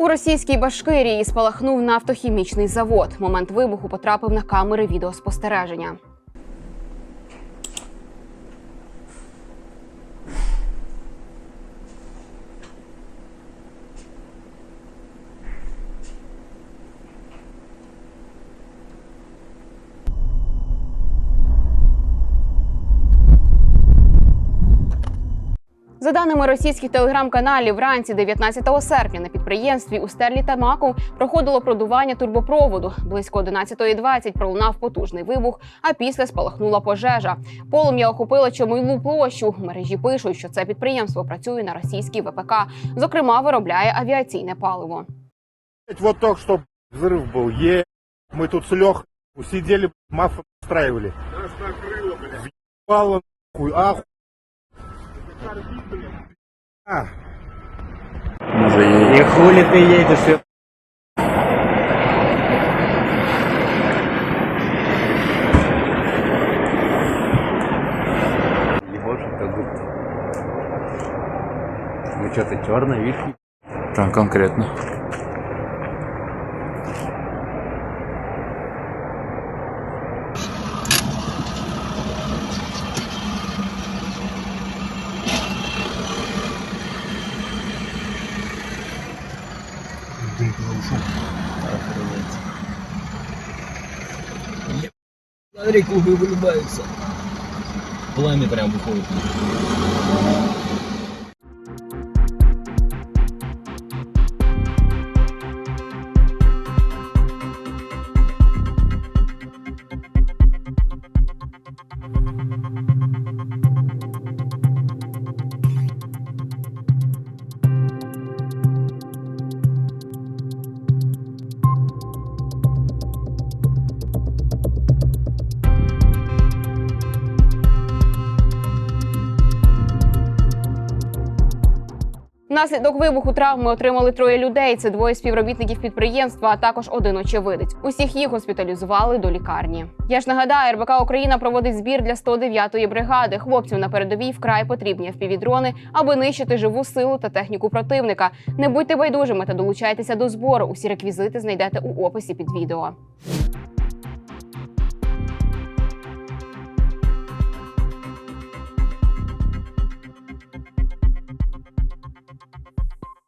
У російській Башкирії спалахнув нафтохімічний завод. Момент вибуху потрапив на камери відеоспостереження. За даними російських телеграм-каналів, вранці 19 серпня на підприємстві у Стерлі та Маку проходило продування турбопроводу. Близько 11.20 пролунав потужний вибух, а після спалахнула пожежа. Полум'я охопило чомилу площу. В мережі пишуть, що це підприємство працює на російській ВПК, зокрема, виробляє авіаційне паливо. Блядь, Вот только что взрыв был. Е, мы тут с Лех сидели, маф устраивали. Нас накрыло, блядь. Въебало, нахуй, ахуй. А. И хули ты едешь, я... Вы что-то черный, видишь? Там конкретно. Смотри, клубы вылюбаются. Пламя прям выходит. Внаслідок вибуху травми отримали троє людей. Це двоє співробітників підприємства, а також один очевидець. Усіх їх госпіталізували до лікарні. Я ж нагадаю, РБК Україна проводить збір для 109-ї бригади. Хлопців на передовій вкрай потрібні впівдрони, аби нищити живу силу та техніку противника. Не будьте байдужими та долучайтеся до збору. Усі реквізити знайдете у описі під відео.